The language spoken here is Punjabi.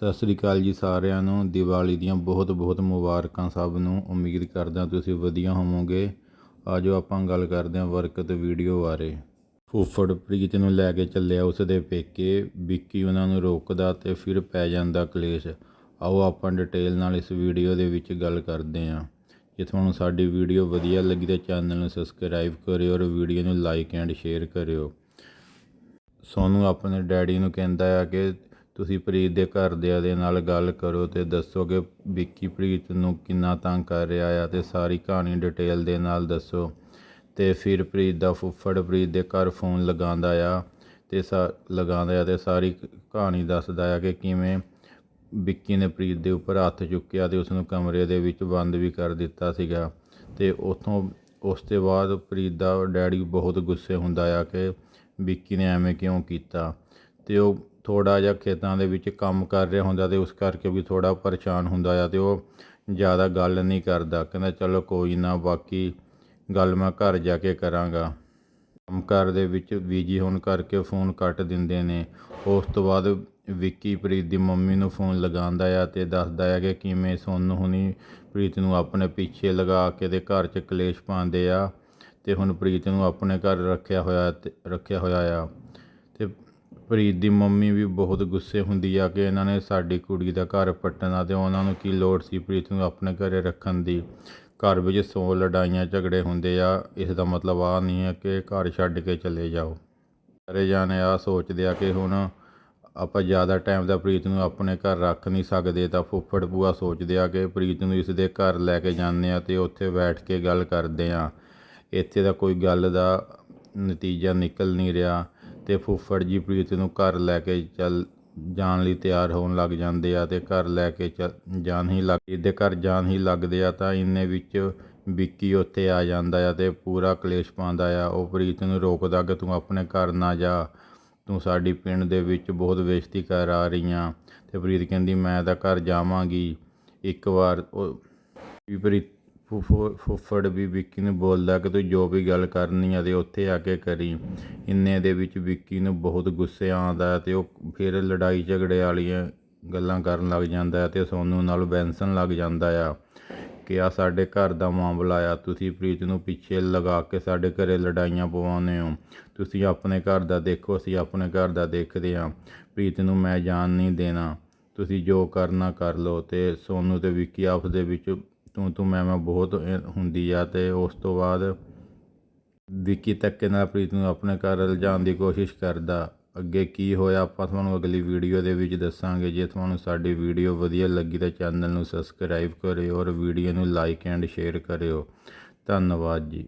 ਸਤਿ ਸ੍ਰੀ ਅਕਾਲ ਜੀ ਸਾਰਿਆਂ ਨੂੰ। ਦੀਵਾਲੀ ਦੀਆਂ ਬਹੁਤ ਬਹੁਤ ਮੁਬਾਰਕਾਂ ਸਭ ਨੂੰ। ਉਮੀਦ ਕਰਦਾ ਤੁਸੀਂ ਵਧੀਆ ਹੋਵੋਗੇ। ਆਜੋ ਆਪਾਂ ਗੱਲ ਕਰਦੇ ਹਾਂ ਵਰਕਤ ਵੀਡੀਓ ਬਾਰੇ। ਫੁੱਫੜ ਪ੍ਰੀਤ ਨੂੰ ਲੈ ਕੇ ਚੱਲਿਆ ਉਸ ਦੇ ਪੇਕੇ। ਵਿੱਕੀ ਉਹਨਾਂ ਨੂੰ ਰੋਕਦਾ ਤੇ ਫਿਰ ਪੈ ਜਾਂਦਾ ਕਲੇਸ਼। ਆਓ ਆਪਾਂ ਡਿਟੇਲ ਨਾਲ ਇਸ ਵੀਡੀਓ ਦੇ ਵਿੱਚ ਗੱਲ ਕਰਦੇ ਹਾਂ। ਜੇ ਤੁਹਾਨੂੰ ਸਾਡੀ ਵੀਡੀਓ ਵਧੀਆ ਲੱਗੀ ਤਾਂ ਚੈਨਲ ਨੂੰ ਸਬਸਕ੍ਰਾਈਬ ਕਰਿਓ ਔਰ ਵੀਡੀਓ ਨੂੰ ਲਾਈਕ ਐਂਡ ਸ਼ੇਅਰ ਕਰਿਓ। ਸੋਨੂੰ ਆਪਣੇ ਡੈਡੀ ਨੂੰ ਕਹਿੰਦਾ ਆ ਕਿ ਤੁਸੀਂ ਪ੍ਰੀਤ ਦੇ ਘਰਦਿਆਂ ਦੇ ਨਾਲ ਗੱਲ ਕਰੋ ਤੇ ਦੱਸੋ ਕਿ ਵਿੱਕੀ ਪ੍ਰੀਤ ਨੂੰ ਕਿੰਨਾ ਤੰਗ ਕਰ ਰਿਹਾ ਆ ਤੇ ਸਾਰੀ ਕਹਾਣੀ ਡਿਟੇਲ ਦੇ ਨਾਲ ਦੱਸੋ। ਤੇ ਫਿਰ ਪ੍ਰੀਤ ਦਾ ਫੁੱਫੜ ਪ੍ਰੀਤ ਦੇ ਘਰ ਫੋਨ ਲਗਾਉਂਦਾ ਆ ਤੇ ਸਾ ਲਗਾਉਂਦਾ ਆ ਤੇ ਸਾਰੀ ਕਹਾਣੀ ਦੱਸਦਾ ਆ ਕਿ ਕਿਵੇਂ ਵਿੱਕੀ ਨੇ ਪ੍ਰੀਤ ਦੇ ਉੱਪਰ ਹੱਥ ਚੁੱਕਿਆ ਤੇ ਉਸ ਨੂੰ ਕਮਰੇ ਦੇ ਵਿੱਚ ਬੰਦ ਵੀ ਕਰ ਦਿੱਤਾ ਸੀਗਾ। ਤੇ ਉਥੋਂ ਉਸ ਤੋਂ ਬਾਅਦ ਪ੍ਰੀਤ ਦਾ ਡੈਡੀ ਬਹੁਤ ਗੁੱਸੇ ਹੁੰਦਾ ਆ ਕਿ ਵਿੱਕੀ ਨੇ ਐਵੇਂ ਕਿਉਂ ਕੀਤਾ। ਤੇ ਉਹ ਥੋੜਾ ਜਿਹਾ ਖੇਤਾਂ ਦੇ ਵਿੱਚ ਕੰਮ ਕਰ ਰਿਹਾ ਹੁੰਦਾ ਤੇ ਉਸ ਕਰਕੇ ਵੀ ਥੋੜਾ ਪਰੇਸ਼ਾਨ ਹੁੰਦਾ ਆ ਤੇ ਉਹ ਜ਼ਿਆਦਾ ਗੱਲ ਨਹੀਂ ਕਰਦਾ। ਕਹਿੰਦਾ, ਚਲੋ ਕੋਈ ਨਾ, ਬਾਕੀ ਗੱਲ ਮੈਂ ਘਰ ਜਾ ਕੇ ਕਰਾਂਗਾ। ਕੰਮ ਘਰ ਦੇ ਵਿੱਚ ਬੀਜੀ ਹੋਣ ਕਰਕੇ ਫੋਨ ਕੱਟ ਦਿੰਦੇ ਨੇ। ਉਸ ਤੋਂ ਬਾਅਦ ਵਿੱਕੀ ਪ੍ਰੀਤ ਦੀ ਮੰਮੀ ਨੂੰ ਫੋਨ ਲਗਾਉਂਦਾ ਆ ਤੇ ਦੱਸਦਾ ਆ ਕਿ ਕਿਵੇਂ ਸੋਨੂੰ ਹੁਣੀ ਪ੍ਰੀਤ ਨੂੰ ਆਪਣੇ ਪਿੱਛੇ ਲਗਾ ਕੇ ਤੇ ਘਰ 'ਚ ਕਲੇਸ਼ ਪਾਉਂਦੇ ਆ ਤੇ ਹੁਣ ਪ੍ਰੀਤ ਨੂੰ ਆਪਣੇ ਘਰ ਰੱਖਿਆ ਹੋਇਆ ਤੇ, ਰੱਖਿਆ ਹੋਇਆ ਆ। ਤੇ ਪ੍ਰੀਤ ਦੀ ਮੰਮੀ ਵੀ ਬਹੁਤ ਗੁੱਸੇ ਹੁੰਦੀ ਆ ਕਿ ਇਹਨਾਂ ਨੇ ਸਾਡੀ ਕੁੜੀ ਦਾ ਘਰ ਪੱਟਣਾ ਤੇ ਉਹਨਾਂ ਨੂੰ ਕੀ ਲੋੜ ਸੀ ਪ੍ਰੀਤ ਨੂੰ ਆਪਣੇ ਘਰੇ ਰੱਖਣ ਦੀ। ਘਰ ਵਿੱਚ ਸੌ ਲੜਾਈਆਂ ਝਗੜੇ ਹੁੰਦੇ ਆ। ਇਸ ਦਾ ਮਤਲਬ ਆ ਨਹੀਂ ਹੈ ਕਿ ਘਰ ਛੱਡ ਕੇ ਚਲੇ ਜਾਓ। ਸਾਰੇ ਜਾਣੇ ਆ ਸੋਚਦੇ ਆ ਕਿ ਹੁਣ ਆਪਾਂ ਜ਼ਿਆਦਾ ਟਾਈਮ ਦਾ ਪ੍ਰੀਤ ਨੂੰ ਆਪਣੇ ਘਰ ਰੱਖ ਨਹੀਂ ਸਕਦੇ ਤਾਂ ਫੁੱਫੜ ਭੂਆ ਸੋਚਦੇ ਆ ਕਿ ਪ੍ਰੀਤ ਨੂੰ ਇਸ ਦੇ ਘਰ ਲੈ ਕੇ ਜਾਂਦੇ ਆ ਤੇ ਉੱਥੇ ਬੈਠ ਕੇ ਗੱਲ ਕਰਦੇ ਆ। ਇੱਥੇ ਦਾ ਕੋਈ ਗੱਲ ਦਾ ਨਤੀਜਾ ਨਿਕਲ ਨਹੀਂ ਰਿਹਾ। ਤੇ ਫੁੱਫੜ ਜੀ ਪ੍ਰੀਤ ਨੂੰ ਘਰ ਲੈ ਕੇ ਚੱਲ ਜਾਣ ਲਈ ਤਿਆਰ ਹੋਣ ਲੱਗ ਜਾਂਦੇ ਆ ਤੇ ਘਰ ਲੈ ਕੇ ਚੱਲ- ਜਾਣ ਹੀ ਲੱਗ ਇਹਦੇ ਘਰ ਜਾਣ ਹੀ ਲੱਗਦੇ ਆ ਤਾਂ ਇੰਨੇ ਵਿੱਚ ਵਿੱਕੀ ਉੱਥੇ ਆ ਜਾਂਦਾ ਆ ਤੇ ਪੂਰਾ ਕਲੇਸ਼ ਪਾਉਂਦਾ ਆ। ਉਹ ਪ੍ਰੀਤ ਨੂੰ ਰੋਕਦਾ ਕਿ ਤੂੰ ਆਪਣੇ ਘਰ ਨਾ ਜਾ। ਤੂੰ ਸਾਡੀ ਪਿੰਡ ਦੇ ਵਿੱਚ ਬਹੁਤ ਬੇਇੱਜ਼ਤੀ ਕਰ ਆ ਰਹੀ ਆ ਤੇ ਪ੍ਰੀਤ ਕਹਿੰਦੀ, ਮੈਂ ਤਾਂ ਘਰ ਜਾਵਾਂਗੀ। ਇੱਕ ਵਾਰ ਉਹ ਵੀ ਪ੍ਰੀਤ ਫੁੱਫੜ ਫੁੱਫੜ ਵੀ ਵਿੱਕੀ ਨੂੰ ਬੋਲਦਾ ਕਿ ਤੂੰ ਜੋ ਵੀ ਗੱਲ ਕਰਨੀ ਆ ਤੇ ਉੱਥੇ ਆ ਕੇ ਕਰੀ। ਇੰਨੇ ਦੇ ਵਿੱਚ ਵਿੱਕੀ ਨੂੰ ਬਹੁਤ ਗੁੱਸੇ ਆਉਂਦਾ ਤੇ ਉਹ ਫਿਰ ਲੜਾਈ ਝਗੜੇ ਵਾਲੀਆਂ ਗੱਲਾਂ ਕਰਨ ਲੱਗ ਜਾਂਦਾ ਤੇ ਸੋਨੂੰ ਨਾਲ ਬੈਂਸਣ ਲੱਗ ਜਾਂਦਾ ਆ ਕਿ ਆ ਸਾਡੇ ਘਰ ਦਾ ਮਾਮਲਾ ਆ, ਤੁਸੀਂ ਪ੍ਰੀਤ ਨੂੰ ਪਿੱਛੇ ਲਗਾ ਕੇ ਸਾਡੇ ਘਰੇ ਲੜਾਈਆਂ ਪਵਾਉਂਦੇ ਹੋ। ਤੁਸੀਂ ਆਪਣੇ ਘਰ ਦਾ ਦੇਖੋ, ਅਸੀਂ ਆਪਣੇ ਘਰ ਦਾ ਦੇਖਦੇ ਹਾਂ। ਪ੍ਰੀਤ ਨੂੰ ਮੈਂ ਜਾਣ ਨਹੀਂ ਦੇਣਾ। ਤੁਸੀਂ ਜੋ ਕਰਨਾ ਕਰ ਲਓ ਤੇ ਸੋਨੂੰ ਤੇ ਵਿੱਕੀ ਆਪਸ ਦੇ ਵਿੱਚ ਤੂੰ ਤੂੰ ਮੈਂ ਮੈਂ ਬਹੁਤ ਹੁੰਦੀ ਆ ਤੇ ਉਸ ਤੋਂ ਬਾਅਦ ਵਿੱਕੀ ਧੱਕੇ ਨਾਲ ਪ੍ਰੀਤ ਨੂੰ ਆਪਣੇ ਘਰ ਲਿਜਾਣ ਦੀ ਕੋਸ਼ਿਸ਼ ਕਰਦਾ। ਅੱਗੇ ਕੀ ਹੋਇਆ ਆਪਾਂ ਤੁਹਾਨੂੰ ਅਗਲੀ ਵੀਡੀਓ ਦੇ ਵਿੱਚ ਦੱਸਾਂਗੇ। ਜੇ ਤੁਹਾਨੂੰ ਸਾਡੀ ਵੀਡੀਓ ਵਧੀਆ ਲੱਗੀ ਤਾਂ ਚੈਨਲ ਨੂੰ ਸਬਸਕ੍ਰਾਈਬ ਕਰਿਓ ਔਰ ਵੀਡੀਓ ਨੂੰ ਲਾਈਕ ਐਂਡ ਸ਼ੇਅਰ ਕਰਿਓ। ਧੰਨਵਾਦ ਜੀ।